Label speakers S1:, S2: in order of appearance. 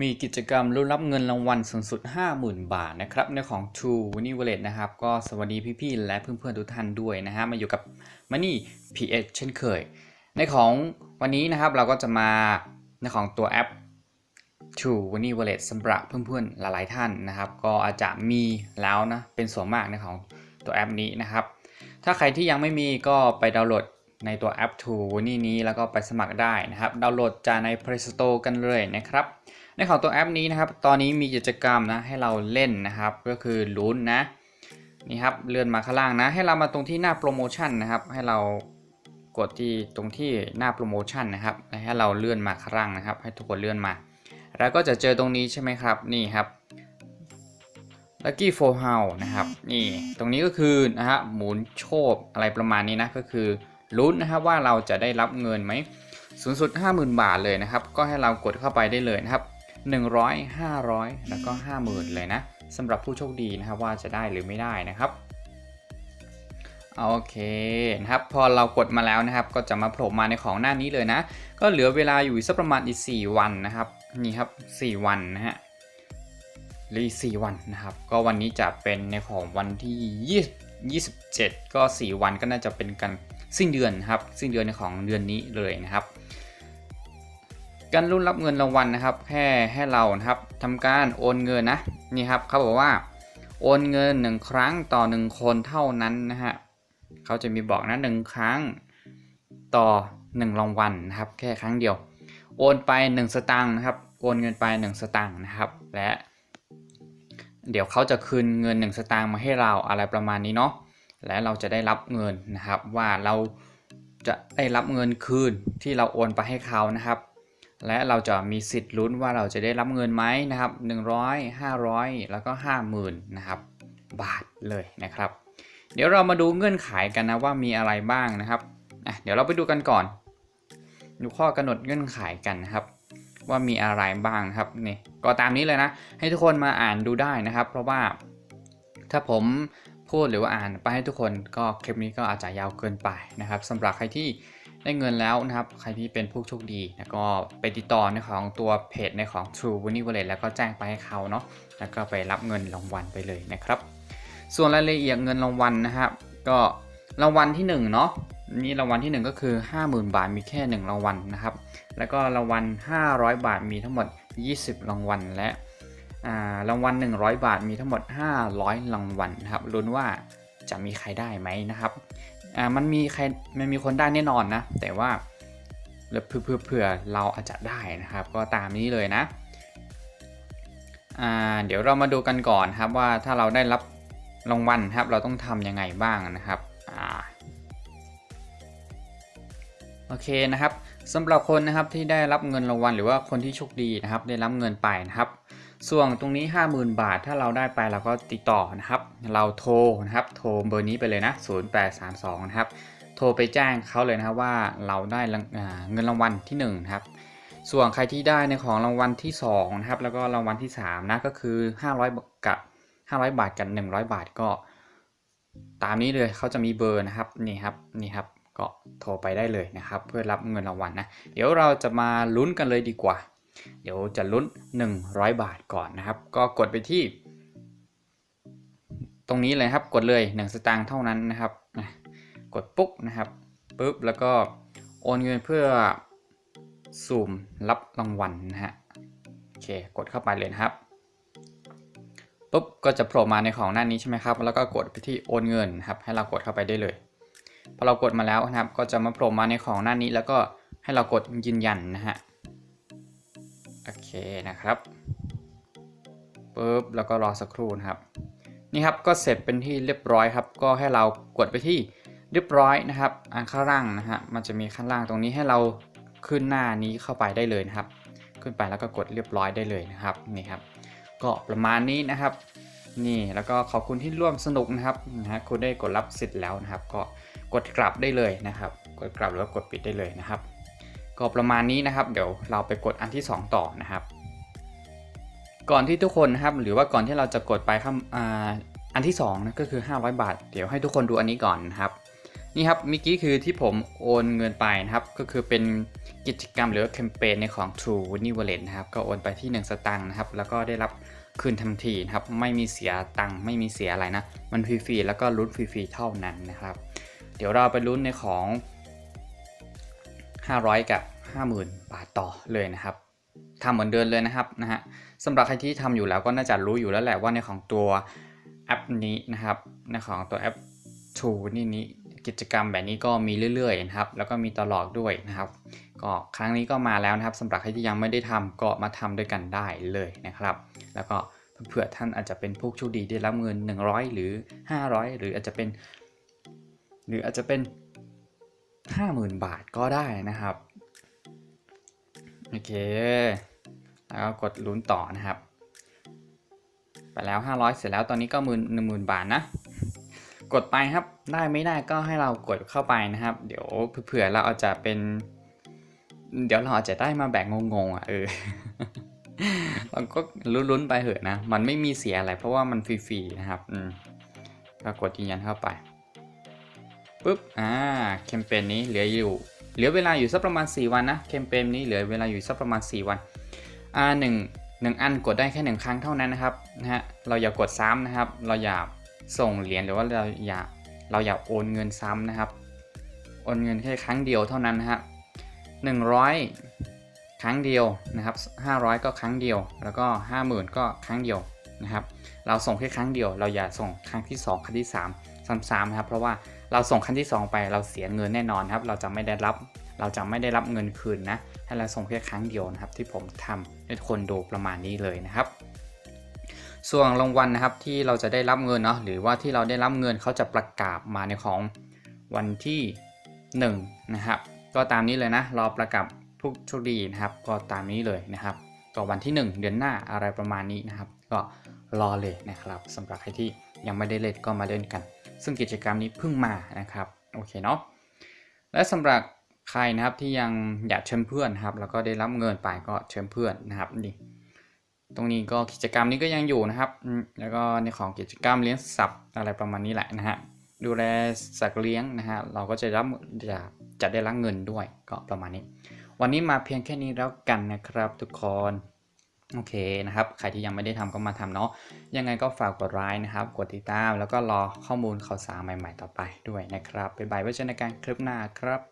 S1: มีกิจกรรมลุ้นรับเงินรางวัลสูงสุด 50,000 บาทนะครับในของ True Money Wallet นะครับ ก็สวัสดีพี่ๆ และเพื่อนๆ ทุกท่านด้วยนะฮะ มาอยู่กับ Money PS เช่นเคย ในของวันนี้นะครับเราก็จะมาในของตัวแอป True Money Wallet สำหรับเพื่อนๆ หลายๆท่านนะครับ ก็อาจจะมีแล้วนะ เป็นส่วนมากในของตัวแอปนี้นะครับ ถ้าใครที่ยังไม่มีก็ไปดาวน์โหลดในตัวแอป True Money นี้แล้วก็ไปสมัครได้นะครับ ดาวน์โหลดจากใน Play Store กันเลยนะครับ ในของตัวแอปนี้นะครับ ตอนนี้มีกิจกรรมนะให้เราเล่นนะครับ ก็คือลุ้นนะนี่ครับเลื่อนมาข้างล่างนะ ให้เรามาตรงที่หน้าโปรโมชั่นนะครับ ให้เรากดที่ตรงที่หน้าโปรโมชั่นนะครับให้เราเลื่อนมาข้างล่างนะครับ ให้ทุกคนเลื่อนมา แล้วก็จะเจอตรงนี้ใช่ไหมครับนี่ครับ Lucky f o r h o u นะครับนี่ตรงนี้ก็คือนะฮะหมุนโชคอะไรประมาณนี้นะก็คือลุ้นนะครับว่าเราจะได้รับเงินไหมสูงสุด 50,000 บาทเลยนะครับ ก็ให้เรากดเข้าไปได้เลยนะครับ 100 500 แล้วก็ 50,000 เลยนะสำหรับผู้โชคดีนะครับว่าจะได้หรือไม่ได้นะครับโอเคนะครับพอเรากดมาแล้วนะครับ ก็จะมาโผล่มาในของหน้านี้เลยนะ ก็เหลือเวลาอยู่สักประมาณอีก 4 วันนะครับนี่ครับ 4 วันนะฮะหลืออีก4วันนะครับ ก็วันนี้จะเป็นในของวันที่ 20 27 ก็ 4 วันก็น่าจะเป็นกันสิ้นเดือนนครับ สิ้นเดือนในของเดือนนี้เลยนะครับ การรุ่นรับเงินรางวัลนะครับ แค่ให้เรานะครับทำการโอนเงินนะนี่ครับเขาบอกว่าโอนเงิน 1 ครั้งต่อ 1 คนเท่านั้นนะฮะเขาจะมีบอกนะหนึ่งครั้งต่อ 1 รางวัลนะครับ แค่ครั้งเดียว โอนไป 1 สตางค์นะครับ โอนเงินไป 1 สตางค์นะครับ และ เดี๋ยวเขาจะคืนเงิน 1 สตางค์มาให้เราอะไรประมาณนี้เนาะและเราจะได้รับเงินนะครับว่าเราจะได้รับเงินคืนที่เราโอนไปให้เขานะครับ และเราจะมีสิทธิ์ลุ้นว่าเราจะได้รับเงินไหมนะครับ 100 500 แล้วก็ 50,000นะครับบาทเลยนะครับ เดี๋ยวเรามาดูเงื่อนไขกันนะว่ามีอะไรบ้างนะครับเดี๋ยวเราไปดูกันก่อน ดูข้อกำหนดเงื่อนไขกันนะครับ ว่ามีอะไรบ้างครับนี่ก็ตามนี้เลยนะ ให้ทุกคนมาอ่านดูได้นะครับ เพราะว่าถ้าผมพูดหรือว่าอ่านไปให้ทุกคนก็คลิปนี้ก็อาจจะยาวเกินไปนะครับสำหรับใครที่ ได้เงินแล้วนะครับ ใครที่เป็นผู้โชคดีแล้วก็ไปติดต่อในของตัวเพจในของ True w i n n i n g Wallet แล้วก็แจ้งไปให้เขาเนาะแล้วก็ไปรับเงินรางวัลไปเลยนะครับ ส่วนรายละเอียดเงินรางวัลนะครับ ก็รางวัลที่1เนาะนี่รางวัลที่ 1 ก็คือ 50,000 บาทมีแค่ 1 รางวัลนะครับ แล้วก็รางวัล 500 บาทมีทั้งหมด 20 รางวัลและรางวัล 100 บาทมีทั้งหมด 500 รางวัลนะครับลุ้นว่า จะมีใครได้ไหมนะครับอ่ามันมีใครมันมีคนได้แน่นอนนะ แต่ว่าเพื่อเพื่อเผื่อเราอาจจะได้นะครับ ก็ตามนี้เลยนะอ่าเดี๋ยวเรามาดูกันก่อนครับว่าถ้าเราได้รับรางวัลครับ เราต้องทำยังไงบ้างนะครับอ่าโอเคนะครับสำหรับคนนะครับที่ได้รับเงินรางวัลหรือว่าคนที่โชคดีนะครับ ได้รับเงินไปนะครับ ส่วนตรงนี้ 50,000 บาท ถ้าเราได้ไปเราก็ติดต่อนะครับ เราโทรนะครับ โทรเบอร์นี้ไปเลยนะ 0832 นะครับ โทรไปแจ้งเขาเลยนะครับว่าเราได้เงินรางวัลที่1นะครับ ส่วนใครที่ได้ในของรางวัลที่2นะครับ แล้วก็รางวัลที่3นะ ก็คือ 500 กับ 500 บาทกับ100 บาทก็ ตามนี้เลยเขาจะมีเบอร์นะครับ นี่ครับ นี่ครับ ก็โทรไปได้เลยนะครับ เพื่อรับเงินรางวัลนะ เดี๋ยวเราจะมาลุ้นกันเลยดีกว่า เดี๋ยวจะลุ้น 100 บาทก่อนนะครับ ก็กดไปที่ ตรงนี้เลยครับกดเลย 1 สตางค์เท่านั้นนะครับกดปุ๊บนะครับปุ๊บแล้วก็โอนเงินเพื่อสุ่มรับรางวัลนะฮะโอเคกดเข้าไปเลยนะครับปุ๊บก็จะโผล่มาในของหน้านี้ใช่ไหมครับ แล้วก็กดไปที่โอนเงินครับ ให้เรากดเข้าไปได้เลยพอเรากดมาแล้วนะครับ ก็จะมาโผล่มาในของหน้านี้ แล้วก็ให้เรากดยืนยันนะฮะ โอเคนะครับปุ๊บแล้วก็รอสักครู่นะครับ นี่ครับก็เสร็จเป็นที่เรียบร้อยครับ ก็ให้เรากดไปที่เรียบร้อยนะครับอันข้างล่างนะฮะมันจะมีข้างล่างตรงนี้ให้เราขึ้นหน้านี้เข้าไปได้เลยนะครับ ขึ้นไปแล้วก็กดเรียบร้อยได้เลยนะครับนี่ครับ ก็ประมาณนี้นะครับ นี่แล้วก็ขอบคุณที่ร่วมสนุกนะครับนะฮะคุณได้กดรับสิทธิ์แล้วนะครับ ก็กดกลับได้เลยนะครับ กดกลับแล้วกดปิดได้เลยนะครับ ก็ประมาณนี้นะครับ เดี๋ยวเราไปกดอันที่ 2 ต่อนะครับ ก่อนที่ทุกคนนะครับ หรือว่าก่อนที่เราจะกดไปข้ามอันที่2นะก็คือ 500 บาท เดี๋ยวให้ทุกคนดูอันนี้ก่อนนะครับนี่ครับเมื่อกี้คือที่ผมโอนเงินไปนะครับ ก็คือเป็นกิจกรรมหรือแคมเปญในของ True n n y Wallet นะครับ ก็โอนไปที่ 1 สตางค์นะครับ แล้วก็ได้รับคืนทันทีนะครับ ไม่มีเสียตังค์ไม่มีเสียอะไรนะ มันฟรีๆแล้วก็ลุ้นฟรีๆเท่านั้นนะครับ เดี๋ยวเราไปลุ้นในของ 500 กับ 50,000 บาทต่อเลยนะครับทำเหมือนเดิมเลยนะครับนะฮะสำหรับใครที่ทำอยู่แล้วก็น่าจะรู้อยู่แล้วแหละว่าในของตัวแอปนี้นะครับในของตัวแอป t o นี่นี้กิจกรรมแบบนี้ก็มีเรื่อยๆนะครับ แล้วก็มีตลอดด้วยนะครับ ก็ครั้งนี้ก็มาแล้วนะครับสำหรับใครที่ยังไม่ได้ทำก็มาทำด้วยกันได้เลยนะครับ แล้วก็เผื่อท่านอาจจะเป็นผู้โชคดีได้รับเงิน 100 หรือ 500 หรืออาจจะเป็น หรืออาจจะเป็น 50,000 บาทก็ได้นะครับ โอเค แล้วก็กดลุ้นต่อนะครับ ไปแล้ว 500 เสร็จแล้วตอนนี้ก็หมื่นหนึ่งหมื่นบาทนะ กดไปครับ ได้ไม่ได้ก็ให้เรากดเข้าไปนะครับ เดี๋ยวเผื่อเราอาจจะเป็น เดี๋ยวเราอาจจะได้มาแบ่งงงๆอะเออเราก็ลุ้นๆไปเถอะนะ มันไม่มีเสียอะไรเพราะว่ามันฟรีๆนะครับ อืมก็กดยืนยันเข้าไปปุ๊บ อ่า แคมเปญนี้เหลืออยู่ เหลือเวลาอยู่สักประมาณ 4 วันนะแคมเปญนี้เหลือเวลาอยู่สักประมาณ 4 วันอ่าหนึ่งหนึ่งอันกดได้แค่หนึ่งครั้งเท่านั้นนะครับนะฮะเราอย่ากกดซ้ำนะครับ เราอย่าส่งเหรียญหรือว่าเราอย่าเราอย่าโอนเงินซ้ำนะครับโอนเงินแค่ครั้งเดียวเท่านั้นนะฮะหนึ่งร้อยครั้งเดียวนะครับห้าร้อยก็ครั้งเดียว แล้วก็ห้าหมื่นก็ครั้งเดียวนะครับ เราส่งแค่ครั้งเดียว เราอย่าส่งครั้งที่สองครั้งที่สามซ้ำๆนะครับ เพราะว่า เราส่งครั้งที่ 2 ไปเราเสียเงินแน่นอนครับ เราจะไม่ได้รับเราจะไม่ได้รับเงินคืนนะให้เราส่งแค่ครั้งเดียวนะครับ ที่ผมทำให้คนดูประมาณนี้เลยนะครับ ส่วนรางวัลนะครับที่เราจะได้รับเงินเนาะหรือว่าที่เราได้รับเงินเขาจะประกาศมาในของวันที่1นะครับก็ตามนี้เลยนะรอประกาศผู้โชคดีนะครับก็ตามนี้เลยนะครับก็วันที่ 1 เดือนหน้าอะไรประมาณนี้นะครับ ก็รอเลยนะครับสำหรับใครที่ยังไม่ได้เล่นก็มาเล่นกัน ซึ่งกิจกรรมนี้เพิ่งมานะครับโอเคเนาะและสำหรับใครนะครับที่ยังอยากเชิญเพื่อนครับแล้วก็ได้รับเงินไปก็เชิญเพื่อนนะครับนี่ตรงนี้ก็กิจกรรมนี้ก็ยังอยู่นะครับ แล้วก็ในของกิจกรรมเลี้ยงสัตว์อะไรประมาณนี้แหละนะฮะดูแลสัตว์เลี้ยงนะฮะเราก็จะรับจะจะได้รับเงินด้วยก็ประมาณนี้ วันนี้มาเพียงแค่นี้แล้วกันนะครับทุกคน โอเคนะครับ ใครที่ยังไม่ได้ทำก็มาทำเนาะ ยังไงก็ฝากกดไลค์นะครับ กดติดตาม แล้วก็รอข้อมูลข่าวสารใหม่ๆต่อไปด้วยนะครับบ๊ายบายไว้เจอกันในการคลิปหน้าครับ